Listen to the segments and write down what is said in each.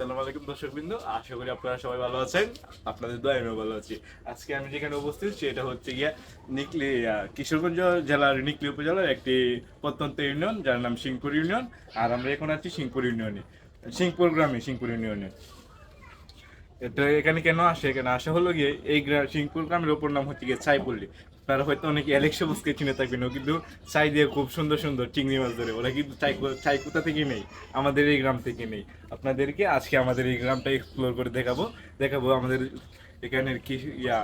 সালাম আলাইকুম আশা করি আপনারা সবাই ভালো আছেন। আপনাদের দোয়া আমিও ভালো আছি। আজকে আমি যেখানে উপস্থিত, সেটা হচ্ছে গিয়া নিকলি কিশোরগঞ্জ জেলার নিকলি উপজেলার একটি প্রত্যন্ত ইউনিয়ন, যার নাম সিংপুর ইউনিয়ন। আর আমরা এখন আছি সিংপুর ইউনিয়নে সিংপুর গ্রামে সিংপুর ইউনিয়নে। এটা এখানে কেন আসে? এখানে আসা হলো গিয়ে এই গ্রাম সিংপুর গ্রামের ওপর নাম হচ্ছে গিয়ে ছাইপল্লি। তারা হয়তো অনেকে অ্যালেক্সা বুসকে চিনে থাকবেন, ও কিন্তু চাই দিয়ে খুব সুন্দর সুন্দর চিংড়ি মাছ ধরে। ওরা কিন্তু চাই ছাই কোথা থেকে নেই আমাদের এই গ্রাম থেকে নেই আপনাদেরকে আজকে আমাদের এই গ্রামটা এক্সপ্লোর করে দেখাবো। দেখাবো আমাদের এখানের কি ইয়া,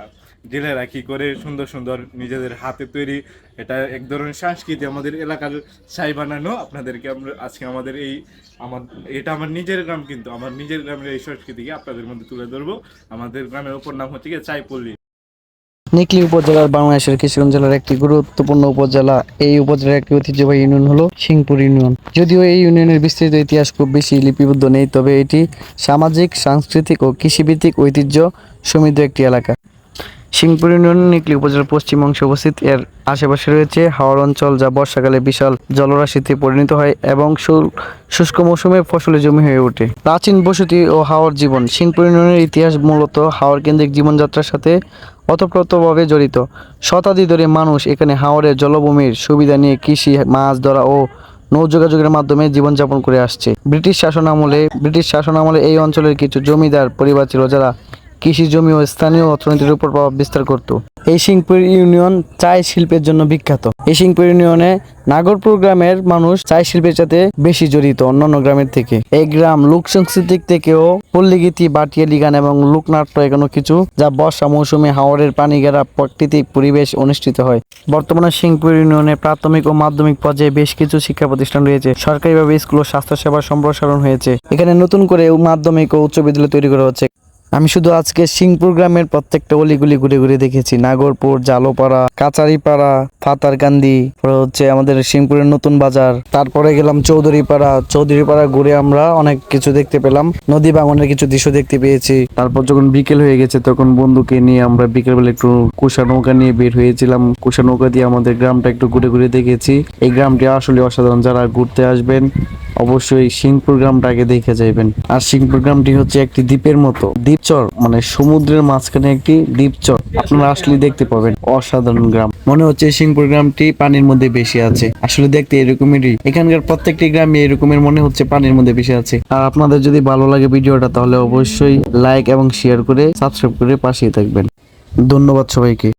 জেলেরা কি করে সুন্দর সুন্দর নিজেদের হাতে তৈরি। এটা এক ধরনের সংস্কৃতি আমাদের এলাকার ছাই বানানো। আপনাদেরকে আমরা আজকে আমাদের এই আমার, এটা আমার নিজের গ্রাম কিন্তু, আমার নিজের গ্রামের এই সংস্কৃতিকে আপনাদের মধ্যে তুলে ধরবো। আমাদের গ্রামের ওপর নাম হচ্ছে গিয়ে চাইপল্লী। নিকলি উপজেলার বাংলাদেশের কিশোরগঞ্জ জেলার একটি গুরুত্বপূর্ণ উপজেলা। এই উপজেলার একটি ঐতিহ্যবাহী ইউনিয়ন হলো সিংপুর ইউনিয়ন। যদিও এই ইউনিয়নের বিস্তৃত ইতিহাস খুব বেশি লিপিবদ্ধ নেই, তবে এটি সামাজিক, সাংস্কৃতিক ও কৃষিভিত্তিক ঐতিহ্য সমৃদ্ধ একটি এলাকা। সিংপুর ইউনিয়ন, নিকলি উপজেলার পশ্চিম অংশে অবস্থিত। এর আশেপাশে রয়েছে হাওড় অঞ্চল, যা বর্ষাকালে বিশাল জলরাশিতে পরিণত হয় এবং শুষ্ক মৌসুমে ফসলের জমি হয়ে ওঠে। প্রাচীন বসতি ও হাওড় জীবন সিংপুর ইউনিয়নের ইতিহাস মূলত হাওড় কেন্দ্রিক জীবনযাত্রার সাথে ওতপ্রোতভাবে জড়িত। শতাব্দী ধরে মানুষ এখানে হাওড়ের জলভূমির সুবিধা নিয়ে কৃষি, মাছ ধরা ও নৌ যোগাযোগের মাধ্যমে জীবনযাপন করে আসছে। ব্রিটিশ শাসন আমলে ব্রিটিশ শাসন আমলে এই অঞ্চলের কিছু জমিদার পরিবার ছিল যারা কৃষি জমি ও স্থানীয় অর্থনীতির উপর প্রভাব বিস্তার করত। এই সিংপুর ইউনিয়ন চায় শিল্পের জন্য বিখ্যাত। এই সিংপুর ইউনিয়নে নাগরপুর গ্রামের মানুষ চায় শিল্পের সাথে বেশি জড়িত অন্যান্য গ্রামের থেকে। এই গ্রাম লোক সংস্কৃতিক থেকেও পল্লীগীতি বাটিয়ালি গান এবং লোকনাট্য এখনও কিছু যা বর্ষা মৌসুমে হাওড়ের পানি ঘেরা প্রাকৃতিক পরিবেশ অনুষ্ঠিত হয়। বর্তমানে সিংপুর ইউনিয়নে প্রাথমিক ও মাধ্যমিক পর্যায়ে বেশ কিছু শিক্ষা প্রতিষ্ঠান রয়েছে। সরকারিভাবে স্কুল ও স্বাস্থ্যসেবা সম্প্রসারণ হয়েছে। এখানে নতুন করে মাধ্যমিক ও উচ্চ বিদ্যালয় তৈরি করা হচ্ছে। আমি শুধু আজকে সিংপুর গ্রামের প্রত্যেকটা অলিগুলি ঘুরে ঘুরে দেখেছি। নাগরপুর, জালোপাড়া কাচারিপাড়া ফাতারকান্দি হচ্ছে আমাদের সিংপুরের নতুন বাজার। তারপরে গেলাম চৌধুরীপাড়া। চৌধুরীপাড়া ঘুরে আমরা অনেক কিছু দেখতে পেলাম। নদী ভাঙনের কিছু দৃশ্য দেখতে পেয়েছি। তারপর যখন বিকেল হয়ে গেছে, তখন বন্ধুকে নিয়ে আমরা বিকেলবেলা একটু কুষা নৌকা নিয়ে বের হয়েছিলাম। কুষা নৌকা দিয়ে আমাদের গ্রামটা একটু ঘুরে ঘুরে দেখেছি। এই গ্রামটি আসলে অসাধারণ। যারা ঘুরতে আসবেন অবশ্যই সিংপুর আগে দেখে যাবেন আর সিংপুর গ্রামটি হচ্ছে একটি দ্বীপের মতো। দ্বীপচর মানে সমুদ্রের মাঝখানে একটি দ্বীপচর। আপনারা আসলে দেখতে পাবেন, অসাধারণ গ্রাম। মনে হচ্ছে সিংপুর গ্রামটি পানির মধ্যে বেশি আছে। আসলে দেখতে এরকমেরই। এখানকার প্রত্যেকটি গ্রামে এরকমের মনে হচ্ছে পানির মধ্যে বেশি আছে। আর আপনাদের যদি ভালো লাগে ভিডিওটা, তাহলে অবশ্যই লাইক এবং শেয়ার করে সাবস্ক্রাইব করে পাশেই থাকবেন। ধন্যবাদ সবাইকে।